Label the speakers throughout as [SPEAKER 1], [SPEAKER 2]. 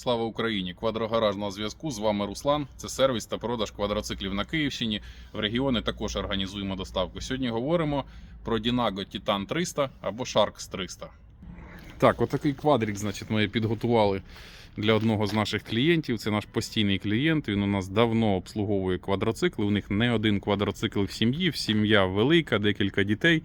[SPEAKER 1] Слава Україні! Квадрогараж на зв'язку. З вами Руслан. Це сервіс та продаж квадроциклів на Київщині. В регіони також організуємо доставку. Сьогодні говоримо про Dinago Titan 300 або Sharks 300. Так, отакий квадрик, значить, ми підготували для одного з наших клієнтів. Це наш постійний клієнт. Він у нас давно обслуговує квадроцикли. У них не один квадроцикл в сім'ї, сім'я велика, декілька дітей.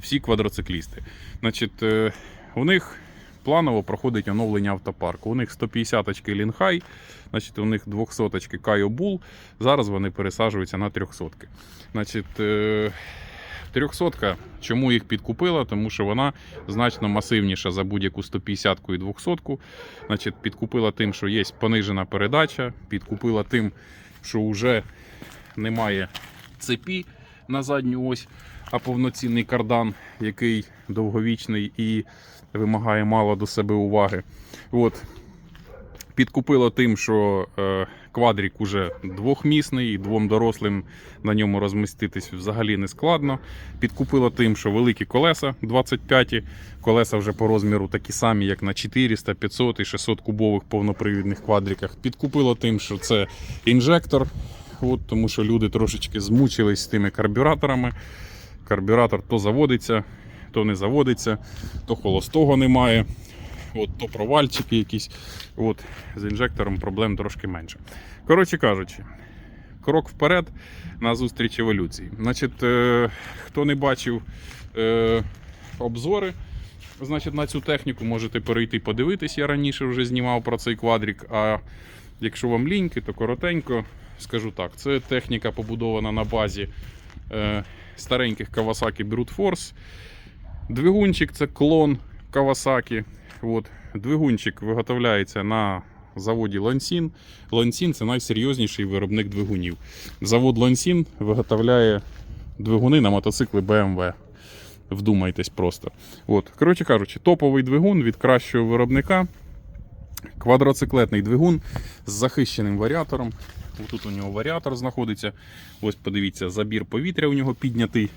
[SPEAKER 1] Всі квадроциклісти. Значить, е, у них планово проходить оновлення автопарку. У них 150-очки Лінхай, значить, у них 200-очки Кайо Bull. Зараз вони пересаджуються на 300-ки. Значить, е, 300 чому їх підкупила? Тому що вона значно масивніша за будь-яку 150-ку і 200-ку. Значить, підкупила тим, що є понижена передача, підкупила тим, що вже немає цепі на задню ось, а повноцінний кардан, який довговічний і вимагає мало до себе уваги. От. Підкупила тим, що е, квадрік уже двохмісний, і двом дорослим на ньому розміститись взагалі не складно. Підкупила тим, що великі колеса 25, колеса вже по розміру такі самі, як на 400, 500 і 600 кубових повнопривідних квадриках. Підкупила тим, що це інжектор, от, тому що люди трошечки змучились з тими карбюраторами. Карбюратор то заводиться, то не заводиться, то холостого немає. От, то провальчики якісь. От, з інжектором проблем трошки менше. Коротше кажучи, крок вперед на зустріч еволюції. Значить, е, хто не бачив е, обзори, значить, на цю техніку можете перейти подивитись. Я раніше вже знімав про цей квадрік. А якщо вам ліньки, то коротенько скажу так: це техніка побудована на базі е, стареньких Kawasaki Brute Force. Двигунчик це клон Kawasaki. От, двигунчик виготовляється на заводі Лансін. Лансін це найсерйозніший виробник двигунів. Завод Лансін виготовляє двигуни на мотоцикли BMW. Вдумайтесь просто. От, коротше кажучи, топовий двигун від кращого виробника. Квадроциклетний двигун з захищеним варіатором. Тут у нього варіатор знаходиться. Ось подивіться, забір повітря у нього піднятий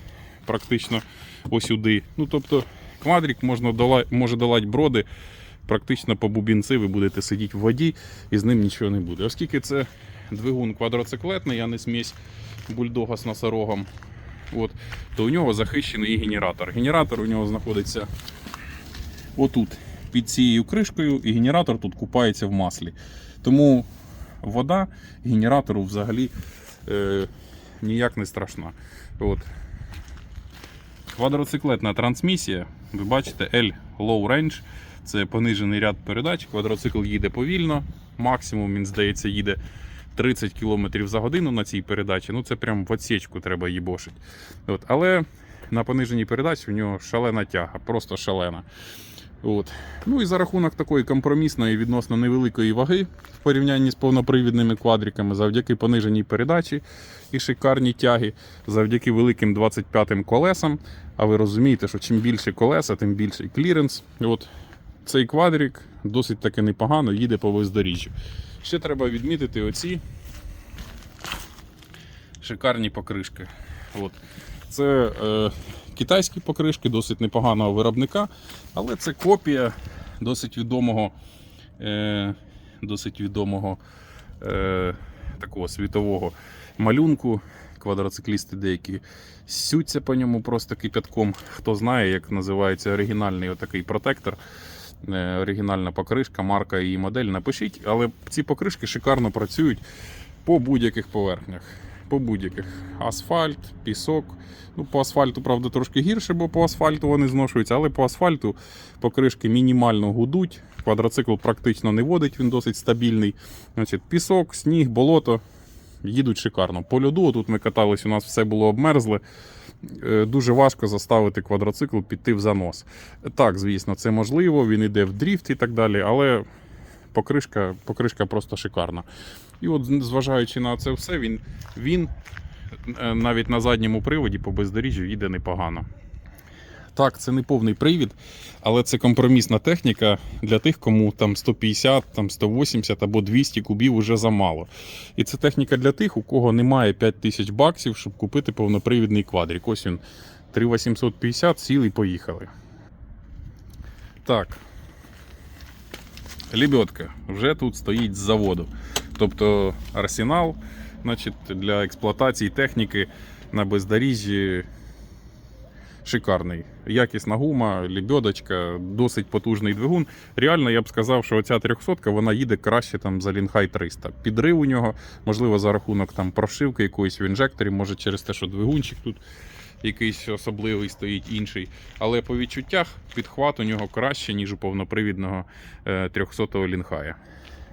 [SPEAKER 1] практично ось сюди. Ну, тобто, квадрик можна дола... може долати броди практично по бубінці, ви будете сидіти в воді і з ним нічого не буде. Оскільки це двигун квадроциклетний, а не смесь бульдога з носорогом, от, то у нього захищений і генератор. Генератор у нього знаходиться отут, під цією кришкою, і генератор тут купається в маслі. Тому вода генератору взагалі е, ніяк не страшна. От. Квадроциклетна трансмісія. Ви бачите, L Low Range. Це понижений ряд передач. Квадроцикл їде повільно. Максимум, він здається, їде 30 км за годину на цій передачі. Ну це прям в отсічку треба їбошить. От. Але на пониженій передачі у нього шалена тяга, просто шалена. От. Ну і за рахунок такої компромісної відносно невеликої ваги в порівнянні з повнопривідними квадриками, завдяки пониженій передачі і шикарній тяги, завдяки великим 25-м колесам. А ви розумієте, що чим більше колеса, тим більший кліренс. От цей квадрик досить таки непогано їде по бездоріжжю. Ще треба відмітити оці шикарні покришки. От. Це е, китайські покришки досить непоганого виробника, але це копія досить відомого, е, досить відомого е, такого світового малюнку. Квадроциклісти деякі сються по ньому просто кипятком. Хто знає, як називається оригінальний отакий протектор. е, Оригінальна покришка, марка і модель. Напишіть, але ці покришки шикарно працюють по будь-яких поверхнях. По будь-яких асфальт, пісок. Ну, по асфальту, правда, трошки гірше, бо по асфальту вони зношуються, але по асфальту покришки мінімально гудуть. Квадроцикл практично не водить, він досить стабільний. Значить, пісок, сніг, болото їдуть шикарно. По льоду, тут ми катались, у нас все було обмерзле. Е, Дуже важко заставити квадроцикл піти в занос. Так, звісно, це можливо, він йде в дріфт і так далі, але покришка, покришка просто шикарна. І от, зважаючи на це все, він, він е, навіть на задньому приводі по бездоріжжю їде непогано. Так, це не повний привід, але це компромісна техніка для тих, кому там 150, там 180 або 200 кубів уже замало. І це техніка для тих, у кого немає 5000 баксів, щоб купити повнопривідний квадрик. Ось він 3850, сіли і поїхали. Так. лебедка вже тут стоїть з заводу. Тобто арсенал значить, для експлуатації техніки на бездоріжжі шикарний. Якісна гума, лебедочка, досить потужний двигун. Реально, я б сказав, що оця 300 вона їде краще там за Лінхай 300. Підрив у нього, можливо, за рахунок там прошивки якоїсь в інжекторі, може через те, що двигунчик тут якийсь особливий стоїть інший. Але по відчуттях підхват у нього краще, ніж у повнопривідного 300-го Лінхая.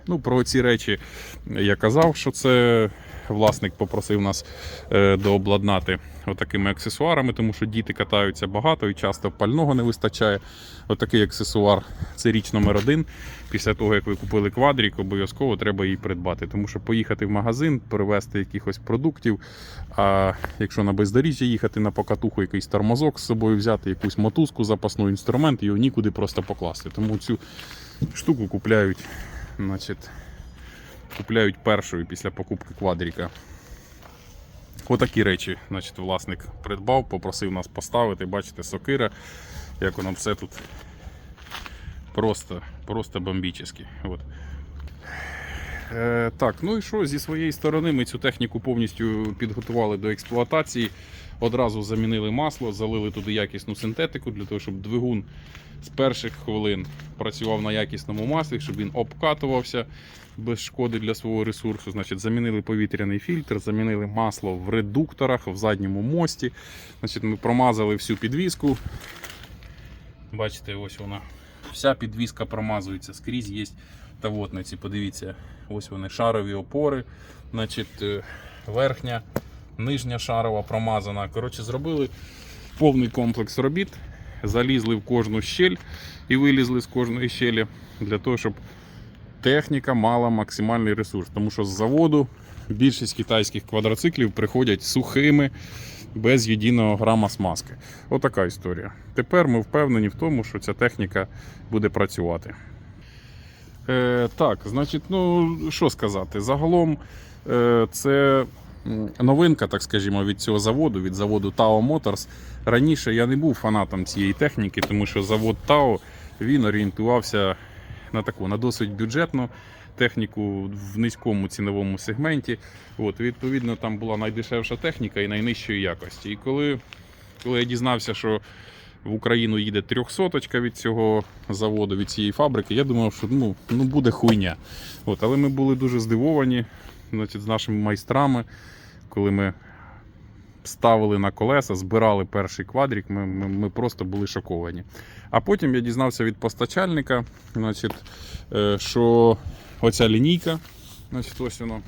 [SPEAKER 1] Ну, про ці речі я казав, що це власник попросив нас е, дообладнати отакими аксесуарами, тому що діти катаються багато і часто пального не вистачає. Отакий аксесуар це річ номер один. Після того, як ви купили квадрік, обов'язково треба її придбати. Тому що поїхати в магазин, привезти якихось продуктів. А якщо на бездоріжжя їхати на покатуху, якийсь тормозок з собою взяти, якусь мотузку, запасний інструмент, його нікуди просто покласти. Тому цю штуку купляють, значить, купляють першою після покупки квадріка. Отакі речі, значить, власник придбав, попросив нас поставити. Бачите, сокира, як воно все тут просто, просто бомбічно. От. Е, так, ну і що, зі своєї сторони ми цю техніку повністю підготували до експлуатації. Одразу замінили масло, залили туди якісну синтетику для того, щоб двигун з перших хвилин працював на якісному маслі, щоб він обкатувався без шкоди для свого ресурсу. Значить, замінили повітряний фільтр, замінили масло в редукторах, в задньому мості. Значить, ми промазали всю підвіску. Бачите, ось вона. Вся підвіска промазується скрізь. Є тавотниці. Подивіться, ось вони шарові опори. Значить, е, верхня, нижня шарова промазана. Коротше, зробили повний комплекс робіт. Залізли в кожну щель і вилізли з кожної щелі для того, щоб техніка мала максимальний ресурс. Тому що з заводу більшість китайських квадроциклів приходять сухими, без єдиного грама смазки. Отака історія. Тепер ми впевнені в тому, що ця техніка буде працювати. Е, так, значить, ну що сказати, загалом е, це новинка, так скажімо, від цього заводу, від заводу Tao Motors. Раніше я не був фанатом цієї техніки, тому що завод Tao він орієнтувався на таку на досить бюджетну техніку в низькому ціновому сегменті. От, відповідно, там була найдешевша техніка і найнижчої якості. І коли, коли я дізнався, що в Україну їде 300 від цього заводу, від цієї фабрики, я думав, що ну, ну буде хуйня. От, але ми були дуже здивовані значить, з нашими майстрами, коли ми ставили на колеса, збирали перший квадрік, ми, ми, ми просто були шоковані. А потім я дізнався від постачальника, значить, е, що оця лінійка, значить, ось воно,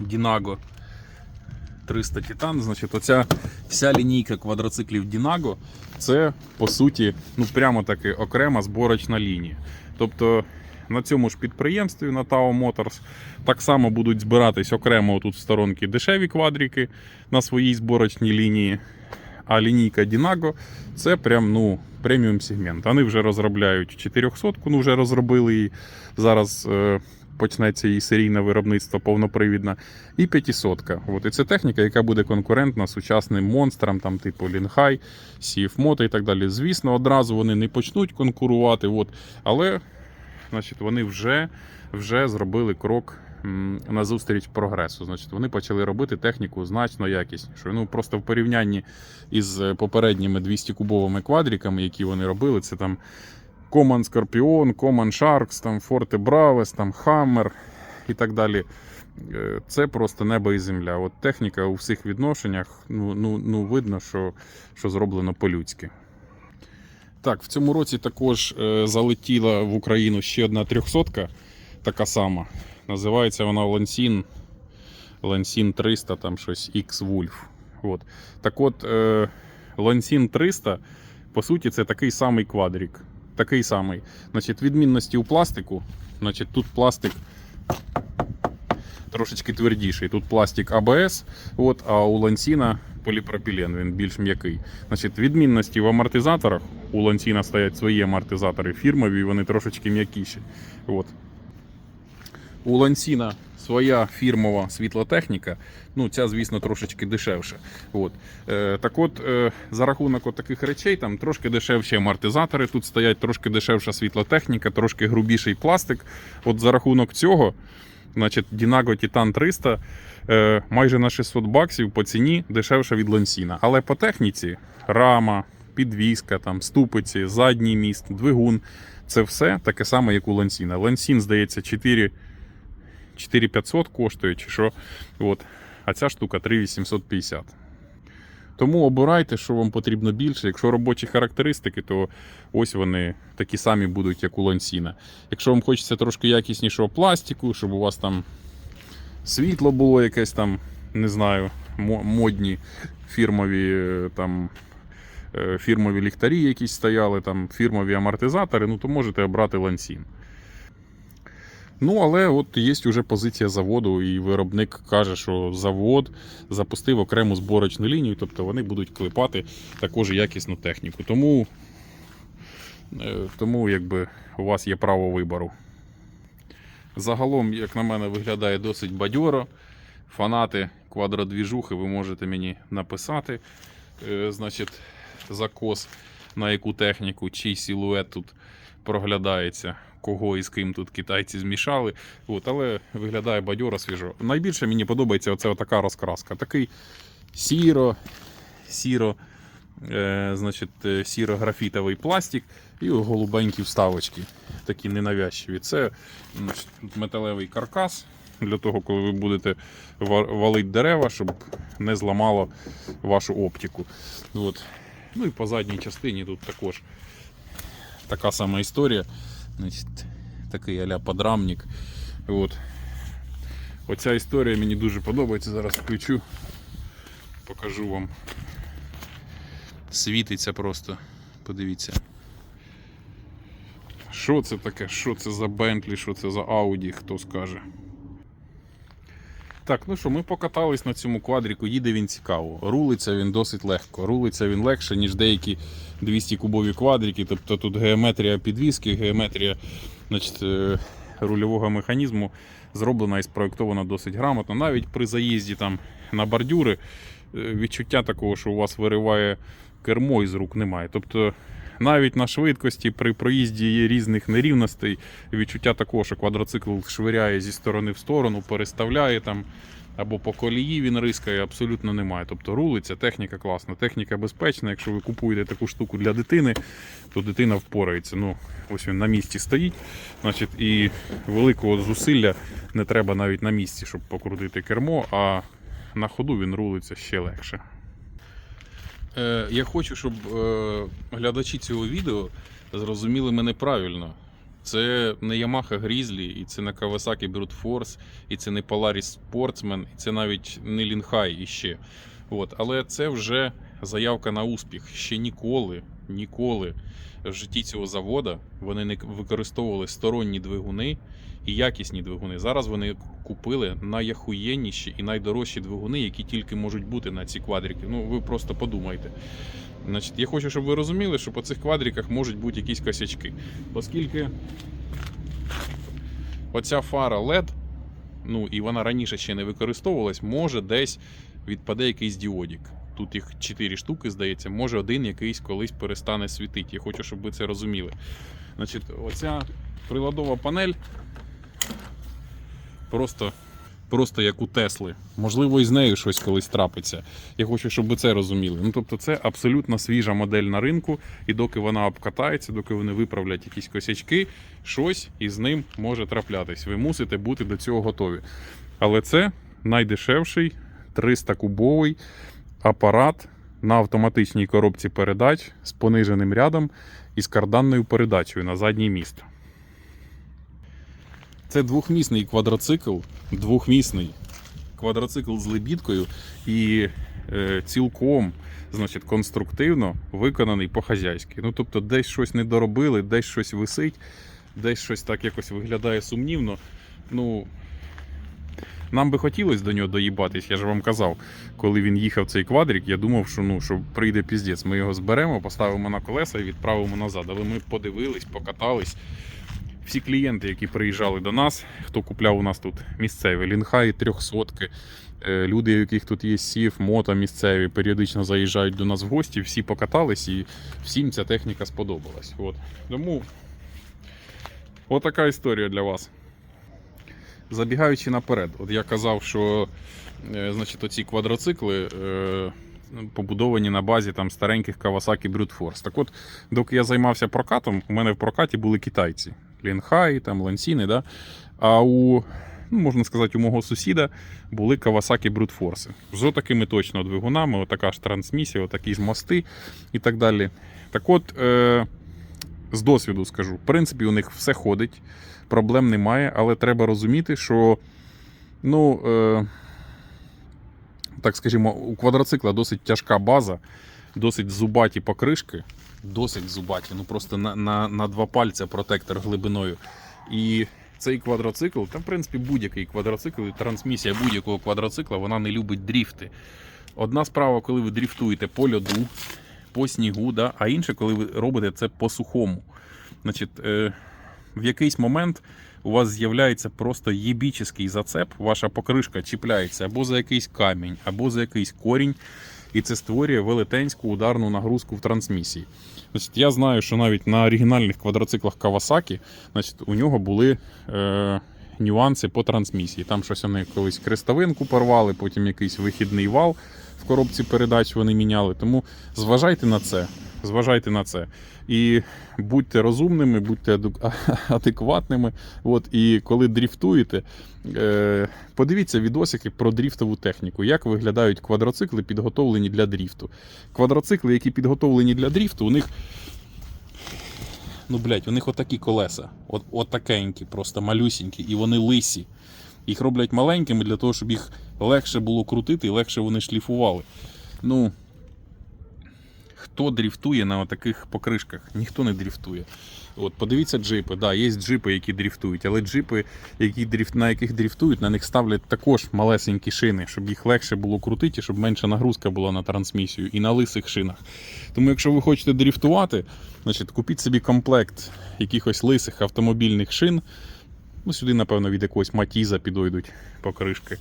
[SPEAKER 1] Dinago 300 Titan, значить, оця вся лінійка квадроциклів Dinago, це по суті, ну прямо таки окрема зборочна лінія. Тобто на цьому ж підприємстві на Tao Motors так само будуть збиратись окремо тут в сторонки дешеві квадрики на своїй зборочній лінії. А лінійка Dinago це прям ну, преміум сегмент. Вони вже розробляють 400 ну вже розробили її. Зараз е, почнеться її серійне виробництво повнопривідне. І 500 От, І це техніка, яка буде конкурентна сучасним монстрам, там, типу Лінхай, Moto і так далі. Звісно, одразу вони не почнуть конкурувати, от, але значить, вони вже, вже зробили крок назустріч прогресу. Значить, вони почали робити техніку значно якіснішою. Ну просто в порівнянні із е, попередніми 200-кубовими квадриками, які вони робили, це там Common Scorpion, Common Sharks, там Forte Braves, там Hammer і так далі. Е, Це просто небо і земля. От техніка у всіх відношеннях, ну, ну, ну видно, що, що зроблено по-людськи. Так, в цьому році також е, залетіла в Україну ще одна трьохсотка, така сама. Називається вона Lansin, Lansin 300, там щось X-Wolf. От. Так от, е, Lansin 300, по суті, це такий самий квадрик. Такий самий. Значить, відмінності у пластику. Значить, тут пластик трошечки твердіший. Тут пластик АБС, от, а у Лансіна поліпропілен, він більш м'який. Значить, відмінності в амортизаторах. У Лансіна стоять свої амортизатори фірмові, вони трошечки м'якіші. От. У Лансіна своя фірмова світлотехніка. Ну, ця, звісно, трошечки дешевша. От. Е, так от, е, за рахунок от таких речей, там трошки дешевші амортизатори тут стоять, трошки дешевша світлотехніка, трошки грубіший пластик. От за рахунок цього, значить, Dinago Titan 300 е, майже на 600 баксів по ціні дешевша від Лансіна. Але по техніці рама, підвіска, там, ступиці, задній міст, двигун. Це все таке саме, як у Лансіна. Лансін, здається, 4 4500 коштує чи що. От. А ця штука 3850. Тому обирайте, що вам потрібно більше. Якщо робочі характеристики, то ось вони такі самі будуть, як у Лансіна. Якщо вам хочеться трошки якіснішого пластику, щоб у вас там світло було якесь там, не знаю, модні фірмові е, там. е, Фірмові ліхтарі якісь стояли, там фірмові амортизатори, ну то можете обрати лансін. Ну, але от є вже позиція заводу, і виробник каже, що завод запустив окрему зборочну лінію, тобто вони будуть клепати також якісну техніку. Тому, е, тому якби у вас є право вибору. Загалом, як на мене, виглядає досить бадьоро. Фанати квадродвіжухи, ви можете мені написати, е, значить, закос на яку техніку, чий силует тут проглядається, кого і з ким тут китайці змішали. От, але виглядає бадьоро свіжо. Найбільше мені подобається оце така розкраска. Такий сіро, сіро, е, значить, е, сіро-графітовий пластик і голубенькі вставочки, такі ненавязчиві. Це значить, металевий каркас. Для того, коли ви будете валити дерева, щоб не зламало вашу оптику. От. Ну і по задній частині тут також така сама історія. Значить, такий аля подрамник. От. Оця історія мені дуже подобається. Зараз включу, покажу вам. Світиться просто. Подивіться. Що це таке? Що це за Бентлі, що це за Audi, хто скаже. Так, ну що, ми покатались на цьому квадріку, їде він цікаво. Рулиться він досить легко. Рулиться він легше, ніж деякі 200 кубові квадрики. Тобто тут геометрія підвіски, геометрія значить, е, рульового механізму зроблена і спроєктована досить грамотно. Навіть при заїзді там на бордюри е, відчуття такого, що у вас вириває кермо із рук немає. Тобто навіть на швидкості при проїзді є різних нерівностей. Відчуття такого, що квадроцикл швиряє зі сторони в сторону, переставляє там. Або по колії він рискає, абсолютно немає. Тобто рулиться, техніка класна, техніка безпечна. Якщо ви купуєте таку штуку для дитини, то дитина впорається. Ну, ось він на місці стоїть. Значить, і великого зусилля не треба навіть на місці, щоб покрутити кермо, а на ходу він рулиться ще легше. Е, я хочу, щоб е, глядачі цього відео зрозуміли мене правильно. Це не Yamaha Grizzly, і це не Kawasaki Brute Force, і це не Polaris Sportsman, і це навіть не Linhai іще. От. Але це вже заявка на успіх. Ще ніколи, ніколи в житті цього завода вони не використовували сторонні двигуни і якісні двигуни. Зараз вони купили найахуєнніші і найдорожчі двигуни, які тільки можуть бути на ці квадрики. Ну, ви просто подумайте. Значить, я хочу, щоб ви розуміли, що по цих квадриках можуть бути якісь косячки. Оскільки оця фара LED, ну і вона раніше ще не використовувалась, може десь відпаде якийсь діодік. Тут їх 4 штуки, здається, може один якийсь колись перестане світити. Я хочу, щоб ви це розуміли. Значить, оця приладова панель просто, просто як у Тесли. Можливо, і з нею щось колись трапиться. Я хочу, щоб ви це розуміли. Ну, тобто, це абсолютно свіжа модель на ринку, і доки вона обкатається, доки вони виправлять якісь косячки, щось із ним може траплятись. Ви мусите бути до цього готові. Але це найдешевший 300-кубовий апарат на автоматичній коробці передач з пониженим рядом і з карданною передачею на задній міст. Це двохмісний квадроцикл, двохмісний квадроцикл з лебідкою і е, цілком значить, конструктивно виконаний по-хазяйськи. Ну, тобто, десь щось не доробили, десь щось висить, десь щось так якось виглядає сумнівно. Ну, нам би хотілося до нього доїбатись, я ж вам казав, коли він їхав цей квадрик, я думав, що ну що прийде піздець. Ми його зберемо, поставимо на колеса і відправимо назад. Але ми подивились, покатались. Всі клієнти, які приїжджали до нас, хто купляв у нас тут місцеві лінхаї, трьохсотки, е, люди, у яких тут є сів, мото місцеві, періодично заїжджають до нас в гості, всі покатались і всім ця техніка сподобалась. От. Тому отака історія для вас. Забігаючи наперед, от я казав, що е, значить, оці квадроцикли е, побудовані на базі там, стареньких Kawasaki Brute Force. Так от, доки я займався прокатом, у мене в прокаті були китайці. Лінхай, там, Лансіни, да? а у, ну, можна сказати, у мого сусіда були Brute Force. З отакими точно двигунами, отака ж трансмісія, отакі ж мости і так далі. Так от, е, з досвіду скажу, в принципі, у них все ходить, проблем немає, але треба розуміти, що ну, е, так скажімо, у квадроцикла досить тяжка база, досить зубаті покришки, досить зубаті, ну просто на, на, на два пальця протектор глибиною. І цей квадроцикл, та в принципі будь-який квадроцикл, трансмісія будь-якого квадроцикла, вона не любить дріфти. Одна справа, коли ви дріфтуєте по льоду, по снігу, да? а інше, коли ви робите це по сухому. Значить, е, в якийсь момент у вас з'являється просто єбічний зацеп, ваша покришка чіпляється або за якийсь камінь, або за якийсь корінь, і це створює велетенську ударну нагрузку в трансмісії. Значить, я знаю, що навіть на оригінальних квадроциклах Kawasaki у нього були е, нюанси по трансмісії. Там щось вони колись крестовинку порвали, потім якийсь вихідний вал в коробці передач вони міняли. Тому зважайте на це. Зважайте на це. І будьте розумними, будьте адекватними. От, і коли дріфтуєте, е, подивіться відосики про дріфтову техніку, як виглядають квадроцикли, підготовлені для дріфту. Квадроцикли, які підготовлені для дріфту, у них. Ну, блядь, у них отакі колеса. От, отакенькі, просто малюсінькі, і вони лисі. Їх роблять маленькими для того, щоб їх легше було крутити і легше вони шліфували. Ну, хто дріфтує на таких покришках? Ніхто не дріфтує. От, подивіться джипи. Да, є джипи, які дріфтують, але джипи, які дріфт, на яких дріфтують, на них ставлять також малесенькі шини, щоб їх легше було крутити, щоб менша нагрузка була на трансмісію і на лисих шинах. Тому, якщо ви хочете дріфтувати, значить купіть собі комплект якихось лисих автомобільних шин. Ну, сюди, напевно, від якогось матіза підойдуть покришки,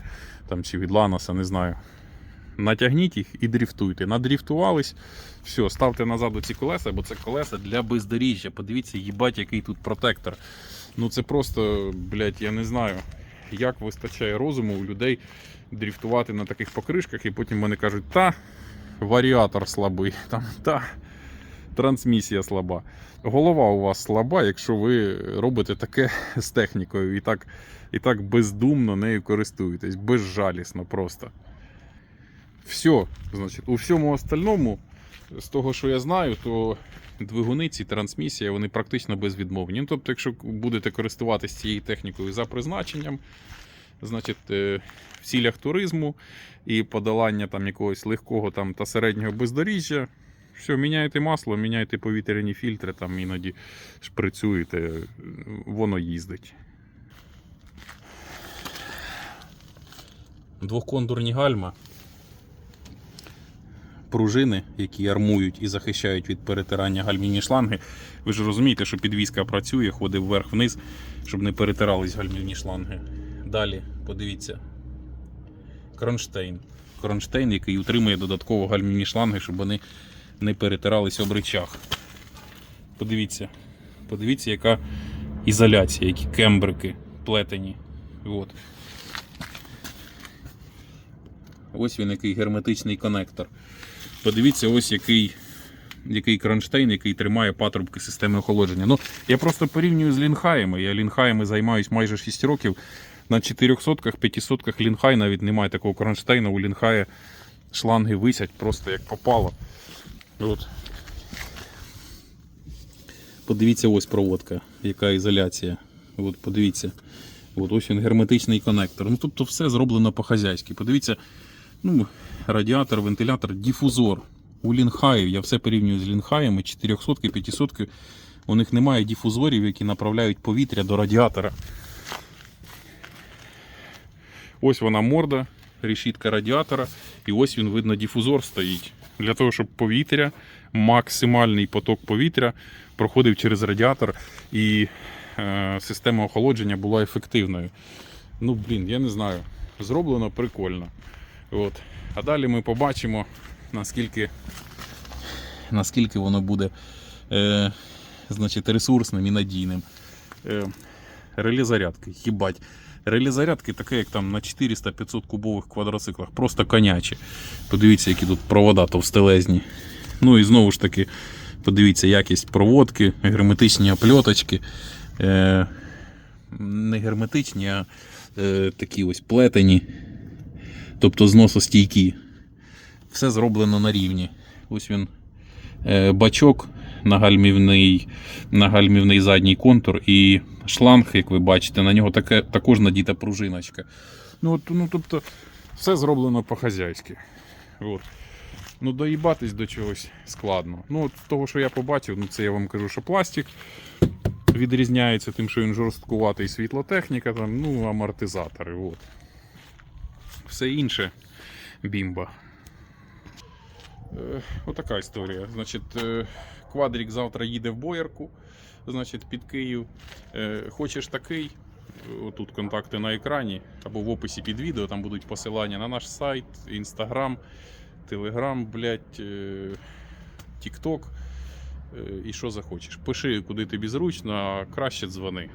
[SPEAKER 1] там, чи від Ланоса, не знаю. Натягніть їх і дріфтуйте. Надріфтувались, все, ставте назад ці колеса, бо це колеса для бездоріжжя. Подивіться, їбать, який тут протектор. Ну це просто, блядь, я не знаю, як вистачає розуму у людей дріфтувати на таких покришках, і потім вони кажуть, та варіатор слабий, там, та трансмісія слаба. Голова у вас слаба, якщо ви робите таке з технікою і так, і так бездумно нею користуєтесь, безжалісно просто. Все, значить, у всьому остальному, з того, що я знаю, то двигуни, ці трансмісія, вони практично безвідмовні. Ну, тобто, якщо будете користуватися цією технікою за призначенням, значить, е, в цілях туризму і подолання там якогось легкого там, та середнього бездоріжжя, все, міняєте масло, міняєте повітряні фільтри, там іноді шприцюєте, воно їздить. Двохкондурні гальма пружини, які армують і захищають від перетирання гальмівні шланги. Ви ж розумієте, що підвізка працює, ходить вверх-вниз, щоб не перетирались гальмівні шланги. Далі, подивіться, кронштейн. Кронштейн, який утримує додатково гальмівні шланги, щоб вони не перетирались об речах. Подивіться, подивіться, яка ізоляція, які кембрики плетені. От. Ось він який герметичний конектор. Подивіться, ось який, який кронштейн, який тримає патрубки системи охолодження. Ну, я просто порівнюю з лінхаями. Я лінхаями займаюсь майже 6 років. На 400-ках, 500-ках лінхай навіть немає такого кронштейну. У лінхая шланги висять просто як попало. От. Подивіться, ось проводка, яка ізоляція. От, подивіться. От, ось він герметичний конектор. Ну, тобто все зроблено по-хазяйськи. Подивіться, ну, радіатор, вентилятор, дифузор. У лінхаїв, я все порівнюю з лінхаями, 400 500 у них немає дифузорів, які направляють повітря до радіатора. Ось вона морда, решітка радіатора, і ось він, видно, дифузор стоїть. Для того, щоб повітря, максимальний поток повітря проходив через радіатор і е, система охолодження була ефективною. Ну, блін, я не знаю. Зроблено прикольно. От. А далі ми побачимо, наскільки, наскільки воно буде е, значить, ресурсним і надійним. Е, реле зарядки, їбать. Таке, як там на 400-500 кубових квадроциклах, просто конячі. Подивіться, які тут провода товстелезні. Ну і знову ж таки, подивіться, якість проводки, герметичні опльоточки. Е, не герметичні, а е, такі ось плетені, тобто зносостійкі. Все зроблено на рівні. Ось він е, бачок, нагальмівний, нагальмівний задній контур і шланг, як ви бачите, на нього таке, також надіта пружиночка. Ну, от, ну, тобто, все зроблено по-хазяйськи. От. Ну, доїбатись до чогось складно. Ну, от з того, що я побачив, ну це я вам кажу, що пластик відрізняється тим, що він жорсткуватий світлотехніка, там, ну, амортизатори. От. Все інше бімба. Е, Отака історія. Значить, е, квадрік завтра їде в боярку, значить, під Київ. Е, Хочеш такий? Отут контакти на екрані або в описі під відео, там будуть посилання на наш сайт, інстаграм, телеграм, блядь, тікток. І що захочеш. Пиши, куди тобі зручно, а краще дзвони.